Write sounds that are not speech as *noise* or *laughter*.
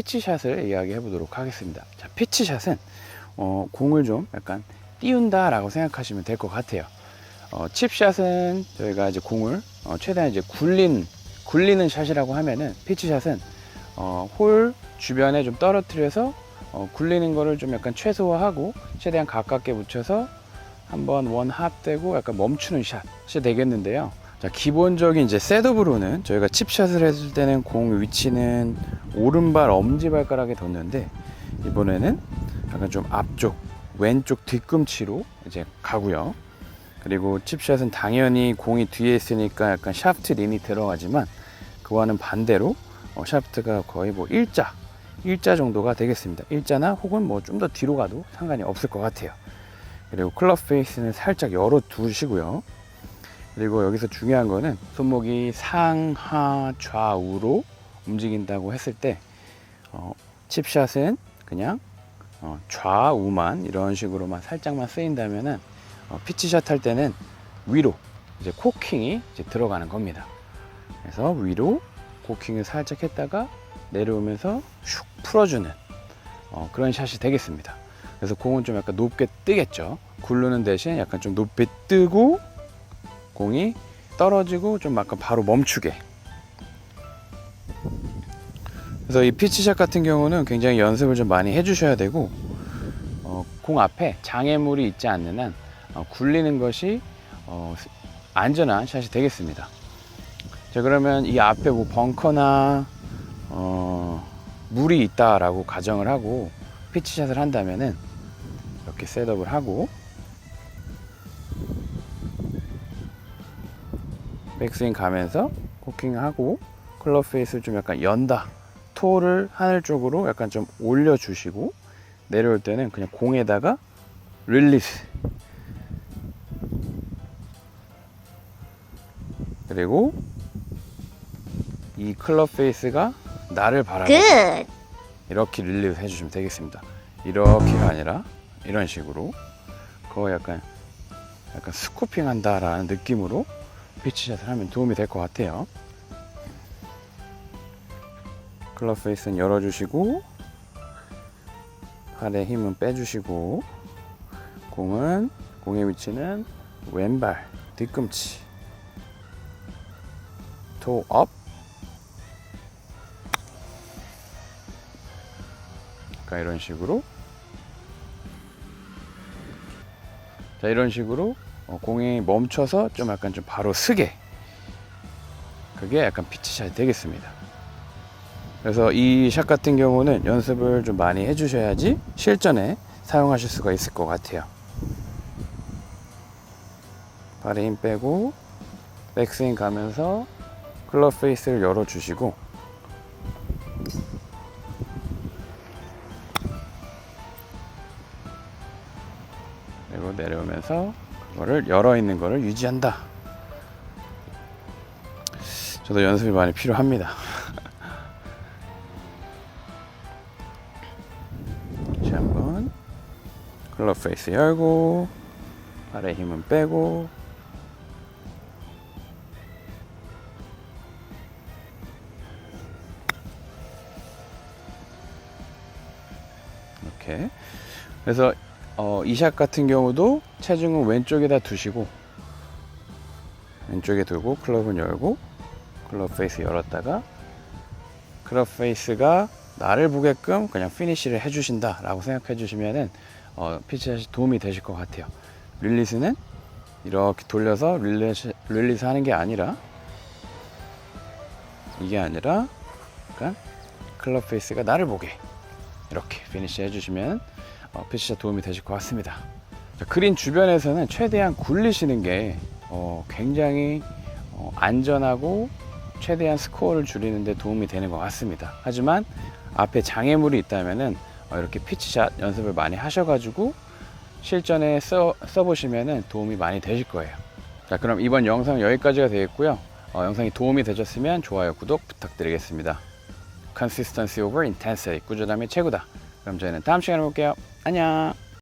피치샷을 이야기해 보도록 하겠습니다. 자, 피치샷은 어, 공을 좀 약간 띄운다라고 생각하시면 될 것 같아요. 어, 칩샷은 저희가 이제 공을 어, 최대한 이제 굴린 굴리는 샷이라고 하면은 피치샷은 어, 홀 주변에 좀 떨어뜨려서 어, 굴리는 거를 좀 약간 최소화하고 최대한 가깝게 붙여서 한번 원 합 되고 약간 멈추는 샷이 되겠는데요. 자, 기본적인 이제 셋업으로는 저희가 칩샷을 했을 때는 공 위치는 오른발 엄지발가락에 뒀는데 이번에는 약간 좀 앞쪽 왼쪽 뒤꿈치로 이제 가고요. 그리고 칩샷은 당연히 공이 뒤에 있으니까 약간 샤프트 린이 들어가지만 그와는 반대로 어, 샤프트가 거의 뭐 일자 일자 정도가 되겠습니다. 일자나 혹은 뭐 좀 더 뒤로 가도 상관이 없을 것 같아요. 그리고 클럽 페이스는 살짝 열어 두시고요. 그리고 여기서 중요한 거는 손목이 상하 좌우로 움직인다고 했을 때 어, 칩샷은 그냥 어, 좌우만 이런 식으로만 살짝만 쓰인다면은 어, 피치샷 할 때는 위로 이제 코킹이 이제 들어가는 겁니다. 그래서 위로 코킹을 살짝 했다가 내려오면서 슉 풀어주는 어, 그런 샷이 되겠습니다. 그래서 공은 좀 약간 높게 뜨겠죠. 굴르는 대신 약간 좀 높이 뜨고 공이 떨어지고 좀 약간 바로 멈추게. 그래서 이 피치샷 같은 경우는 굉장히 연습을 좀 많이 해주셔야 되고 어, 공 앞에 장애물이 있지 않는 한 어, 굴리는 것이 어, 안전한 샷이 되겠습니다. 자 그러면 이 앞에 뭐 벙커나 어, 물이 있다라고 가정을 하고 피치샷을 한다면은 이렇게 셋업을 하고 백스윙 가면서 코킹하고 클럽 페이스를 좀 약간 연다 토를 하늘 쪽으로 약간 좀 올려주시고 내려올 때는 그냥 공에다가 릴리스 그리고 이 클럽 페이스가 나를 바라보고 Good. 이렇게 릴리스 해주시면 되겠습니다. 이렇게가 아니라 이런 식으로 그거 약간 약간 스쿠핑 한다라는 느낌으로 피치샷을 하면 도움이 될 것 같아요. 클럽 페이스는 열어주시고 팔의 힘은 빼주시고 공은 공의 위치는 왼발 뒤꿈치. 토업. 그러니까 이런 식으로. 자 이런 식으로 어, 공이 멈춰서 좀 약간 좀 바로 쓰게. 그게 약간 피치샷이 되겠습니다. 그래서 이 샷 같은 경우는 연습을 좀 많이 해주셔야지 실전에 사용하실 수가 있을 것 같아요. 발에 힘 빼고 백스윙 가면서 클럽 페이스를 열어주시고. 그리고 내려오면서 그 거를 열어 있는 거를 유지한다. 저도 연습이 많이 필요합니다. *laughs* 다시 한번 클럽 페이스 열고 발에 힘은 빼고 이렇게 그래서 어, 이샷 같은 경우도 체중은 왼쪽에다 두시고 왼쪽에 두고 클럽은 열고 클럽 페이스 열었다가 클럽 페이스가 나를 보게끔 그냥 피니시를 해주신다 라고 생각해 주시면은 어, 피치샷이 도움이 되실 것 같아요. 릴리스는 이렇게 돌려서 릴리스, 릴리스 하는 게 아니라 이게 아니라 약간 클럽 페이스가 나를 보게 이렇게 피니시 해주시면 어, 피치샷 도움이 되실 것 같습니다. 자, 그린 주변에서는 최대한 굴리시는 게 어, 굉장히 어, 안전하고 최대한 스코어를 줄이는 데 도움이 되는 것 같습니다. 하지만 앞에 장애물이 있다면은 어, 이렇게 피치샷 연습을 많이 하셔가지고 실전에 써, 써보시면은 도움이 많이 되실 거예요. 자, 그럼 이번 영상 여기까지가 되겠고요. 어, 영상이 도움이 되셨으면 좋아요, 구독 부탁드리겠습니다. Consistency over intensity. 꾸준함이 최고다. 그럼 저희는 다음 시간에 볼게요. 안녕.